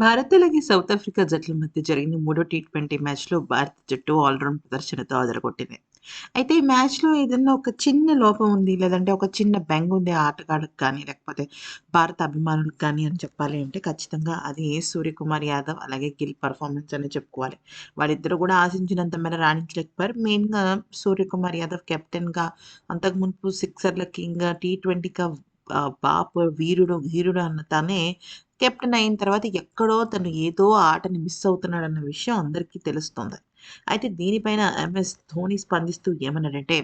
భారత్ అలాగే south Africa జట్ల మధ్య జరిగిన మూడో టీ ట్వంటీ మ్యాచ్‌లో భారత జట్టు ఆల్‌రౌండ్ ప్రదర్శనతో అదరగొట్టింది. అయితే ఈ మ్యాచ్‌లో ఏదన్నా ఒక చిన్న లోపం ఉంది, లేదంటే ఒక చిన్న బెంగుంది ఆ ఆటగాళ్ళకి కానీ, లేకపోతే భారత అభిమానులకు కానీ అని చెప్పాలి అంటే ఖచ్చితంగా అది సూర్యకుమార్ యాదవ్ అలాగే గిల్ పర్ఫార్మెన్స్ అనే చెప్పుకోవాలి. వాళ్ళిద్దరూ కూడా ఆశించినంత మేర రాణించలేకపోయారు. మెయిన్‌గా సూర్యకుమార్ యాదవ్ కెప్టెన్‌గా అంతకుముందు సిక్సర్‌ల కింగ్, టీ ట్వంటీగా పాప వీరుడు వీరుడు, అన్న తనే కెప్టెన్ అయిన తర్వాత ఎక్కడో తను ఏదో ఆటని మిస్ అవుతున్నాడన్న విషయం అందరికీ తెలుస్తుంది. అయితే దీనిపైన ఎంఎస్ ధోని స్పందిస్తూ ఏమన్నాడంటే,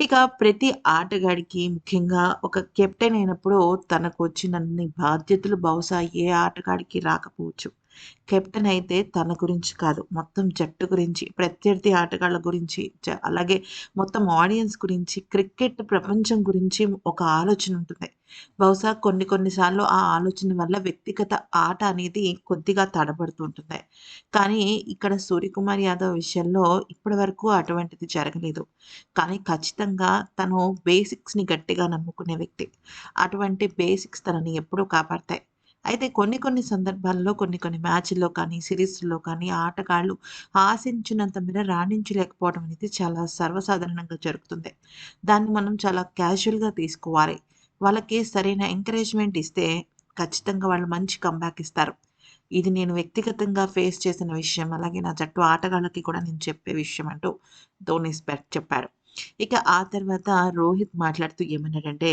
ఇక ప్రతి ఆటగాడికి ముఖ్యంగా ఒక కెప్టెన్ అయినప్పుడు తనకు వచ్చినన్ని బాధ్యతలు బహుశా ఏ ఆటగాడికి రాకపోవచ్చు. కెప్టెన్ అయితే తన గురించి కాదు, మొత్తం జట్టు గురించి, ప్రత్యర్థి ఆటగాళ్ళ గురించి, జ అలాగే మొత్తం ఆడియన్స్ గురించి, క్రికెట్ ప్రపంచం గురించి ఒక ఆలోచన ఉంటుంది. బహుశా కొన్ని కొన్ని సార్లు ఆ ఆలోచన వల్ల వ్యక్తిగత ఆట అనేది కొద్దిగా తడబడుతూ ఉంటుంది. కానీ ఇక్కడ సూర్యకుమార్ యాదవ్ విషయంలో ఇప్పటి వరకు అటువంటిది జరగలేదు. కానీ ఖచ్చితంగా తను బేసిక్స్‌ని గట్టిగా నమ్ముకునే వ్యక్తి. అటువంటి బేసిక్స్ తనని ఎప్పుడూ కాపాడతాయి. అయితే కొన్ని కొన్ని సందర్భాల్లో కొన్ని కొన్ని మ్యాచ్‌ల్లో కానీ, సిరీస్లో కానీ ఆటగాళ్ళు ఆశించినంత మేర రాణించలేకపోవడం అనేది చాలా సర్వసాధారణంగా జరుగుతుంది. దాన్ని మనం చాలా క్యాజువల్‌గా తీసుకోవాలి. వాళ్ళకి సరైన ఎంకరేజ్‌మెంట్ ఇస్తే ఖచ్చితంగా వాళ్ళు మంచి కంబ్యాక్ ఇస్తారు. ఇది నేను వ్యక్తిగతంగా ఫేస్ చేసిన విషయం. అలాగే నా జట్టు ఆటగాళ్ళకి కూడా నేను చెప్పే విషయం అంటూ ధోని స్పె చెప్పాడు. ఇక ఆ తర్వాత రోహిత్ మాట్లాడుతూ ఏమన్నాడంటే,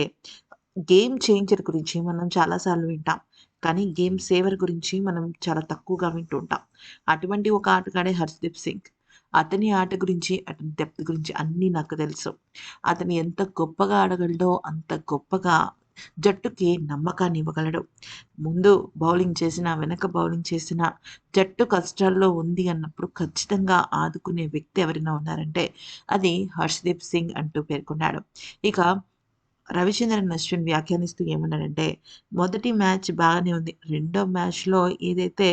గేమ్ చేంజర్ గురించి మనం చాలాసార్లు వింటాం. కానీ గేమ్ సేవర్ గురించి మనం చాలా తక్కువగా వింటూ ఉంటాం. అటువంటి ఒక ఆటగాడే హర్షదీప్ సింగ్. అతని ఆట గురించి, అతని డెప్త్ గురించి అన్నీ నాకు తెలుసు. అతను ఎంత గొప్పగా ఆడగలడో అంత గొప్పగా జట్టుకి నమ్మకాన్ని ఇవ్వగలడు. ముందు బౌలింగ్ చేసినా, వెనక బౌలింగ్ చేసినా జట్టు కష్టాల్లో ఉంది అన్నప్పుడు ఖచ్చితంగా ఆదుకునే వ్యక్తి ఎవరైనా ఉన్నారంటే అది హర్షదీప్ సింగ్ అంటూ పేర్కొన్నాడు. ఇక రవిచంద్రన్ అశ్విన్ వ్యాఖ్యానిస్తూ ఏమన్నాడంటే, మొదటి మ్యాచ్ బాగానే ఉంది. రెండో మ్యాచ్‌లో ఏదైతే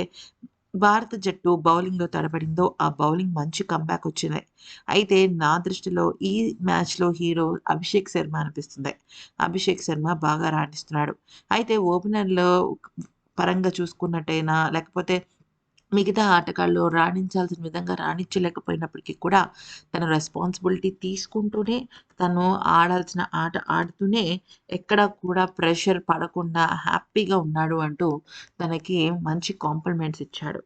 భారత జట్టు బౌలింగ్‌లో తడబడిందో ఆ బౌలింగ్ మంచి కమ్‌బ్యాక్ వచ్చింది. అయితే నా దృష్టిలో ఈ మ్యాచ్‌లో హీరో అభిషేక్ శర్మ అనిపిస్తుంది. అభిషేక్ శర్మ బాగా రాణిస్తున్నాడు. అయితే ఓపెనర్‌లో పరంగా చూసుకున్నట్టయినా లేకపోతే మిగతా ఆటగాళ్ళు రాణించాల్సిన విధంగా రాణించలేకపోయినప్పటికీ కూడా తన రెస్పాన్సిబిలిటీ తీసుకుంటూనే, తను ఆడాల్సిన ఆట ఆడుతూనే ఎక్కడా కూడా ప్రెషర్ పడకుండా హ్యాపీగా ఉన్నాడు అంటూ తనకి మంచి కాంప్లిమెంట్స్ ఇచ్చాడు.